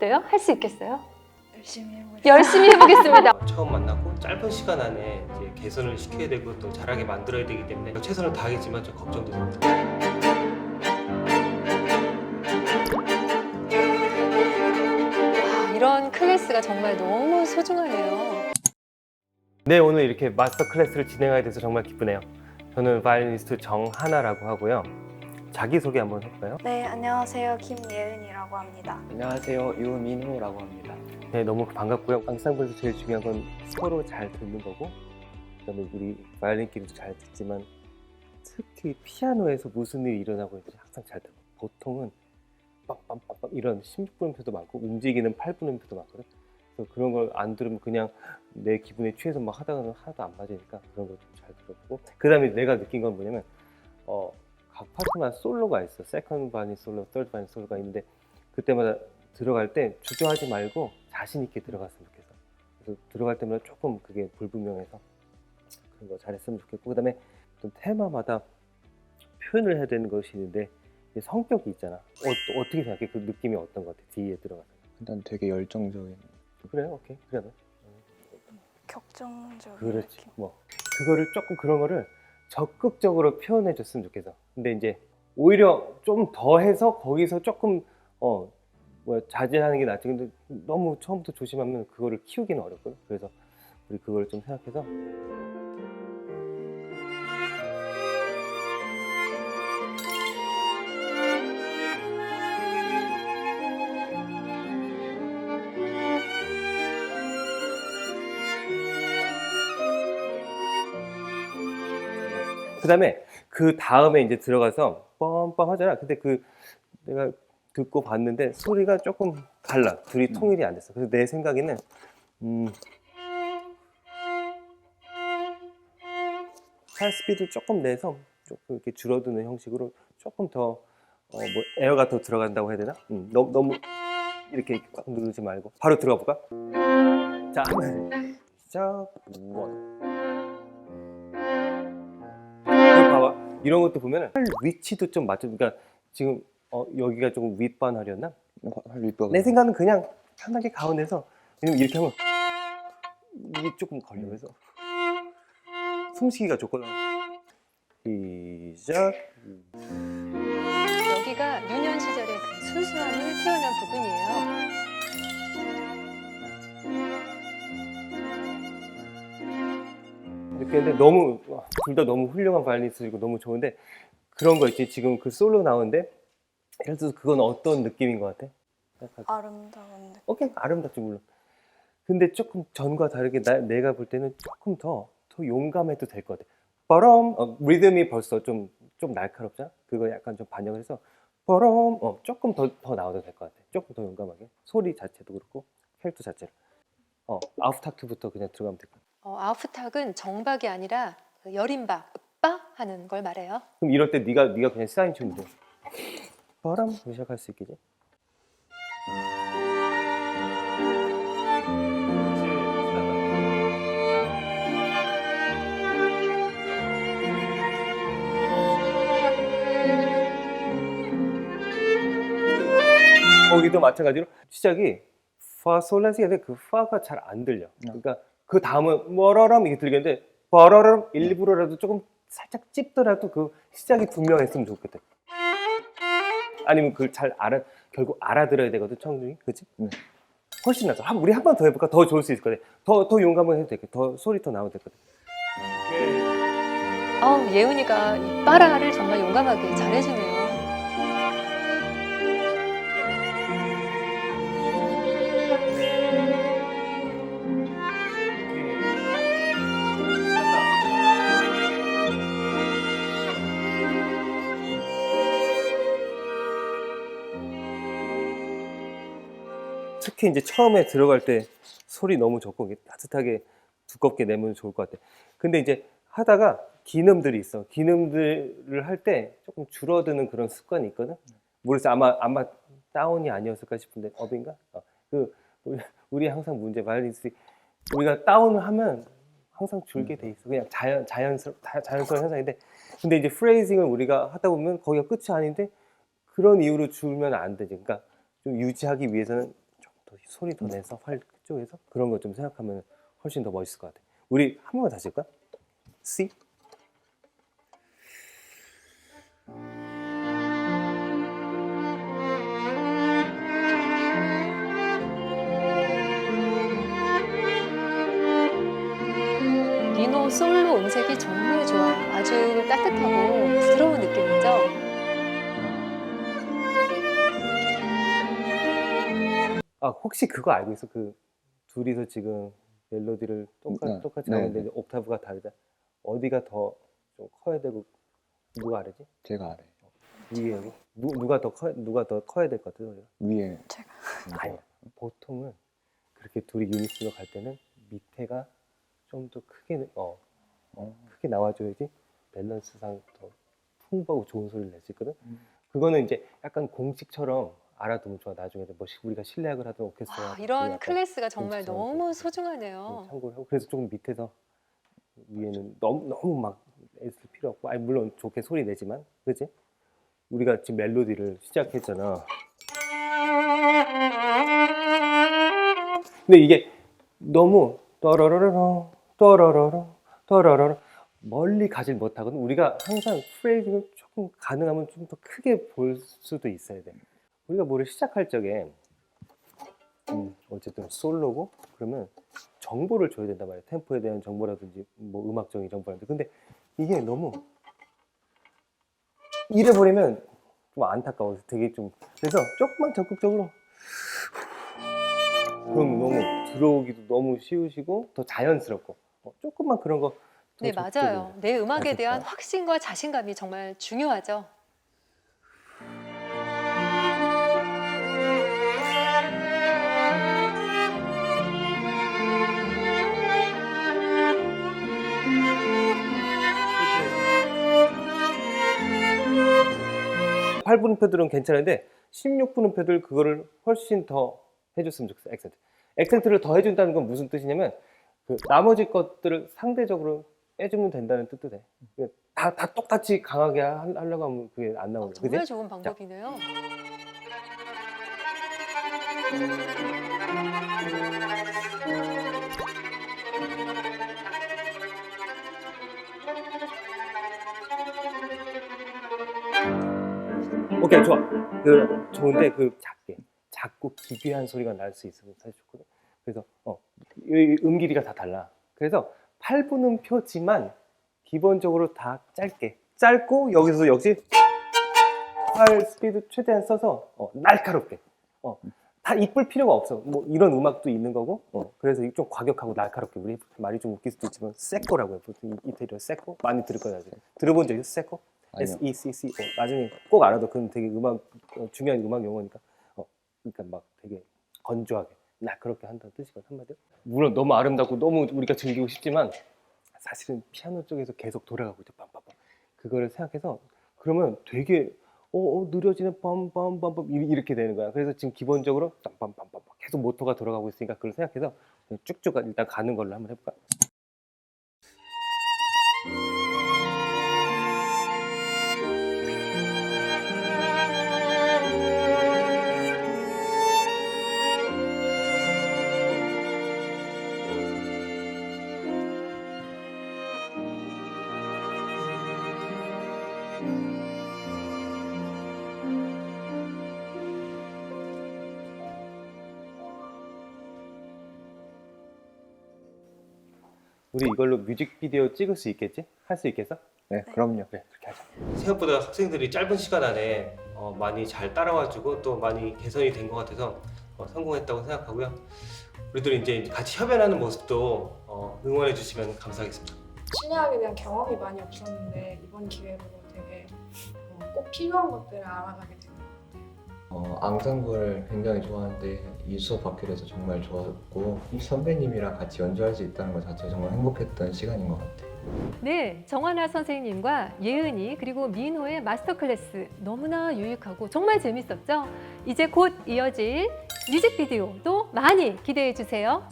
어때요? 할 수 있겠어요? 열심히 해보겠습니다. 열심히 해보겠습니다. 처음 만났고 짧은 시간 안에 이제 개선을 시켜야 되고 또 잘하게 만들어야 되기 때문에 최선을 다하겠지만 좀 걱정도 됩니다. 와, 이런 클래스가 정말 너무 소중하네요. 네 오늘 이렇게 마스터 클래스를 진행하게 돼서 정말 기쁘네요. 저는 바이올리니스트 정하나라고 하고요. 자기소개 한번 해볼까요? 네, 안녕하세요. 김예은이라고 합니다. 안녕하세요. 유민호라고 합니다. 네 너무 반갑고요. 앙상블에서 제일 중요한 건 서로 잘 듣는 거고 그다음에 우리 바이올린끼리도 잘 듣지만 특히 피아노에서 무슨 일이 일어나고 있는지 항상 잘 듣고 보통은 빰빰빰빰 이런 심분음표도 많고 움직이는 팔분음표도 많거든. 그래서 그런 걸 안 들으면 그냥 내 기분에 취해서 막 하다가는 하나도 안 맞으니까 그런 걸 좀 잘 들어보고 그 다음에 내가 느낀 건 뭐냐면 어, 각 파트마다 솔로가 있어. 세컨드 바니 솔로, 서드 바니 솔로가 있는데 그때마다 들어갈 때 주저하지 말고 자신 있게 들어갔으면 좋겠어. 그래서 들어갈 때마다 조금 그게 불분명해서 그런 거 잘했으면 좋겠고 그다음에 어떤 테마마다 표현을 해야 되는 것이 있는데 성격이 있잖아. 어, 떻게 생각해? 그 느낌이 어떤 것 같아? 뒤에 들어가서. 일단 되게 열정적인. 그래, 오케이, 그래. 격정적인 그렇지. 느낌. 뭐 그거를 조금 그런 거를 적극적으로 표현해 줬으면 좋겠어. 근데 이제 오히려 좀 더 해서 거기서 조금 어 뭐야 자제하는 게 낫지. 근데 너무 처음부터 조심하면 그거를 키우기는 어렵거든. 그래서 우리 그걸 좀 생각해서 그 다음에 그 다음에 이제 들어가서 뻔뻔 하잖아. 근데 그 내가 듣고 봤는데 소리가 조금 달라. 둘이 음. 통일이 안 됐어. 그래서 내 생각에는 음, 팔 스피드를 조금 내서 조금 이렇게 줄어드는 형식으로 조금 더 어, 뭐 에어가 더 들어간다고 해야 되나? 음, 너무 너무 이렇게 꽉 누르지 말고 바로 들어가 볼까? 자, 시작. 원. 이런 것도 보면은 팔 위치도 좀 맞춰. 그러니까 지금 어, 여기가 조금? 활 윗뼈가. 내 생각은 그냥 편하게 가운데서 왜냐면 이렇게 하면 이게 조금 걸려 그래서 숨쉬기가 좋거든. 시작. 여기가 유년 시절의 그 순수함을 표현한 부분이에요. 이렇게 했는데 너무 둘 다 너무 훌륭한 바이올리니스트이고 너무 좋은데 그런 거 있지? 지금 그 솔로 나오는데? 예를 들어서 그건 어떤 느낌인 것 같아? 아름다운 느낌. 오케이 아름답지 물론. 근데 조금 전과 다르게 나, 내가 볼 때는 조금 더 더 용감해도 될 것 같아. 버럼 어, 리듬이 벌써 좀 좀 날카롭잖아? 그거 약간 좀 반영을 해서 버럼 어, 조금 더, 더 나와도 될 것 같아. 조금 더 용감하게. 소리 자체도 그렇고 캐릭터 자체로. 어 아웃탁트부터 그냥 들어가면 될 것 같아 어, 아우프탁은 정박이 아니라 그 여림박, 빠 하는 걸 말해요. 그럼 이럴 때 네가 네가 그냥 사인 치면 돼 버럼 시작할 수 있겠지 거기도 마찬가지로 시작이 파솔라시인데 그 파가 잘 안 들려. 그러니까 그 다음은 뭐러럼 이게 들리는데 버러럼 일부러라도 조금 살짝 찝더라도 그 시작이 분명했으면 좋겠다. 아니면 그걸 잘 알아 결국 알아들어야 되거든 청중이, 그렇지? 네. 훨씬 낫죠. 한 우리 한 번 더 해볼까? 더 좋을 수 있을 거같 더더 용감하게 해도 되겠. 더 소리 더 나오면 될거든. 아우, 예은이가 이 빠라를 정말 용감하게 잘해주네 특히 이제 처음에 들어갈 때 소리 너무 이게 따뜻하게 두껍게 내면 좋을 것 같아. 근데 이제 하다가 기능들이 있어. 기능들을 할 때 조금 줄어드는 그런 습관이 있거든. 모르겠어. 아마 아마 다운이 아니었을까 싶은데 업인가? 어, 그 우리, 우리 항상 문제 바이올리니스트 우리가 다운을 하면 항상 줄게 돼 있어. 그냥 자연 자연스러 자- 자연스러운 현상인데 근데 이제 프레이징을 우리가 하다 보면 거기가 끝이 아닌데 그런 이유로 줄면 안 되지. 그러니까 좀 유지하기 위해서는 더 소리 더 내서 활 쪽에서 그런 거좀 생각하면 훨씬 더 멋있을 것 같아. 우리 한 번만 다시 할까? C. 리노 솔로 음색이 정말 좋아요. 아주 따뜻하고 부드러운 느낌이죠. 아 혹시 그거 알고 있어? 그 둘이서 지금 멜로디를 똑같, 네, 똑같이 네, 하는데 네. 옥타브가 다르다. 어디가 더 좀 커야 되고 누가 알지? 제가 알아요. 위에 누, 누가 더 커, 누가 더 커야 될 것 같아? 소리가? 위에 제가. 아니야. 보통은 그렇게 둘이 유닛으로 갈 때는 밑에가 좀 더 크게 어, 어, 크게 나와줘야지 밸런스상 더 풍부하고 좋은 소리를 낼 수 있거든. 음. 그거는 이제 약간 공식처럼 알아두면 좋아. 나중에 뭐 시- 우리가 실내악을 하든 오케스트라 아, 하든 이런 약간 클래스가 정말 너무 좀 소중하네요. 참고를 하고 그래서 조금 밑에서 위에는 너무 너무 막 애쓸 필요 없고. 아니 물론 좋게 소리 내지만. 그지 우리가 지금 멜로디를 시작했잖아. 근데 이게 너무 떠러러러러 떠러러러 떠러러러 멀리 가질 못하거든. 우리가 항상 프레이징을 조금 가능하면 좀 더 크게 볼 수도 있어야 돼 우리가 뭐를 시작할 적에 음, 어쨌든 솔로고 그러면 정보를 줘야 된단 말이야. 템포에 대한 정보라든지 뭐 음악적인 정보라든지. 근데 이게 너무 이래 버리면 좀 안타까워. 되게 좀 그래서 조금만 적극적으로 그럼 너무 들어오기도 너무 쉬우시고 더 자연스럽고 어, 조금만 그런 거. 더 네, 적극적으로. 맞아요. 내 음악에. 대한 확신과 자신감이 정말 중요하죠. 8분음표들은 괜찮은데 16분음표들 그거를 훨씬 더 해줬으면 좋겠어 액센트 액센트를 더 해준다는 건 무슨 뜻이냐면 그 나머지 것들을 상대적으로 빼주면 된다는 뜻도 돼 다, 다 똑같이 강하게 하- 하려고 하면 그게 안 나오는 거야 정말 그지? 좋은 방법이네요. 오케이 좋아. 그 좋은데 그 작게 작고 기괴한 소리가 날 수 있으면 사실 좋거든. 그래서 어, 이음 길이가 다 달라. 그래서 8분음 표지만 기본적으로 다 짧게 짧고 여기서 역시 활 스피드 최대한 써서 어, 날카롭게. 어, 다 이쁠 필요가 없어. 뭐 이런 음악도 있는 거고 어, 그래서 좀 과격하고 날카롭게. 우리 말이 좀 웃길 수도 있지만 세코라고 해요. 보통 이- 이태리어 세코? 많이 들을 거야 들어본 적 있어? 세코? S. E C C. O 나중에 꼭 알아도 그건 되게 음악 어, 중요한 음악 용어니까. 어 그러니까 막 되게 건조하게. 날카롭게 한다는 뜻이거든 한마디로. 물론 너무 아름답고 너무 우리가 즐기고 싶지만 사실은 피아노 쪽에서 계속 돌아가고 있죠. 빰빰빰. 그거를 생각해서 그러면 되게 어, 어 느려지는 빰빰빰빰 이- 이렇게 되는 거야. 그래서 지금 기본적으로 빰빰빰빰 계속 모터가 돌아가고 있으니까 그걸 생각해서 쭉쭉 일단 가는 걸로 한번 해볼까 우리 이걸로 뮤직비디오 찍을 수 있겠지? 할 수 있겠어? 네, 그럼요. 그래 그렇게 하자. 생각보다 학생들이 짧은 시간 안에 어, 많이 잘 따라와주고 또 많이 개선이 된 것 같아서 어, 성공했다고 생각하고요. 우리들 이제 같이 협연하는 모습도 어, 응원해 주시면 감사하겠습니다. 실내악에 대한 경험이 많이 없었는데 이번 기회로 되게 어, 꼭 필요한 것들을 알아가게 같아요. 어, 앙상블 굉장히 좋아하는데 이 수업 돼서 정말 좋았고 선배님이랑 같이 연주할 수 있다는 것 자체가 정말 행복했던 시간인 것 같아요. 네, 정하나 선생님과 예은이 그리고 민호의 마스터 클래스 너무나 유익하고 정말 재밌었죠? 이제 곧 이어질 뮤직비디오도 많이 기대해 주세요.